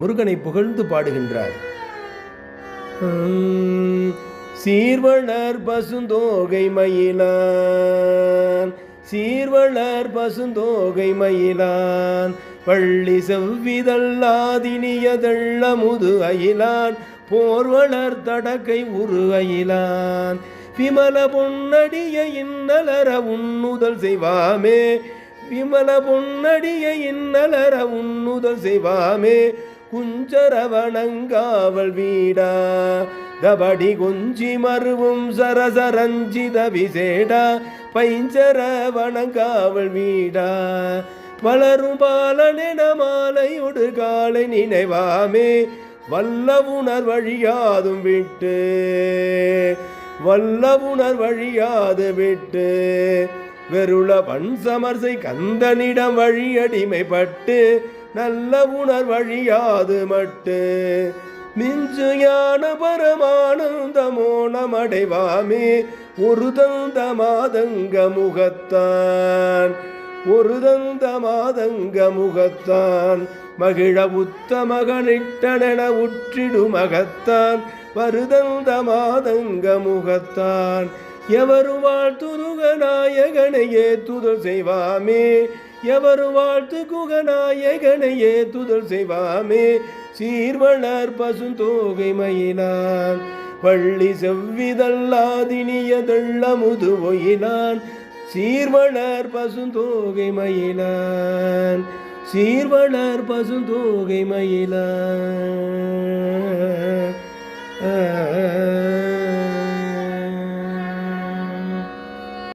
முருகனை புகழ்ந்து பாடுகின்றார். சீர்வளர் பசுந்தோகை மயிலான் சீர்வளர் பசுந்தோகை மயிலான் பள்ளி செவ்விதல்லாதினியதள்ள முது அயிலான் போர்வளர் தடக்கை உரு அயிலான் விமல பொன்னடிய இன்னலர உன்னுதல் செய்வாமே விமல பொன்னடிய இன்னலர உன்னுதல் செய்வாமே குஞ்சரவணங்காவல் வீடா தபடி குஞ்சி மருவும் சரசரஞ்சித விசேடா பைஞ்சரவணங்காவல் வீடா. வளரும் பாலனென மாலையொடு காலை நினைவாமே வல்லவுணர் வழியாதும் விட்டு. வல்லவுணர் வழியாது விட்டு. வெருள பண் சமர்சை கந்தனிடம் வழியடிமைப்பட்டு நல்ல உணர் வழியாது மட்டு. மிஞ்சு ஞான பரமானந்தமோ நமடைவாமே. ஒரு தந்த மாதங்க முகத்தான். ஒரு தந்த மாதங்க முகத்தான். மகிழ உத்தமகனிட்டன உற்றிடு மகத்தான். வருதந்த மாதங்க முகத்தான். எவரு துருக நாயகனையே துதல் செய்வாமே. எவரு வாழ்த்து குகநாயகனையே துதல் செய்வாமே? சீர்வளர் பசுந்தோகை மயிலான். பள்ளி செவ்விதல்லாதினியதள்ள முது ஒயிலான். சீர்வளர் பசுந்தோகை மயிலான். சீர்வளர் பசுந்தோகை மயிலான்.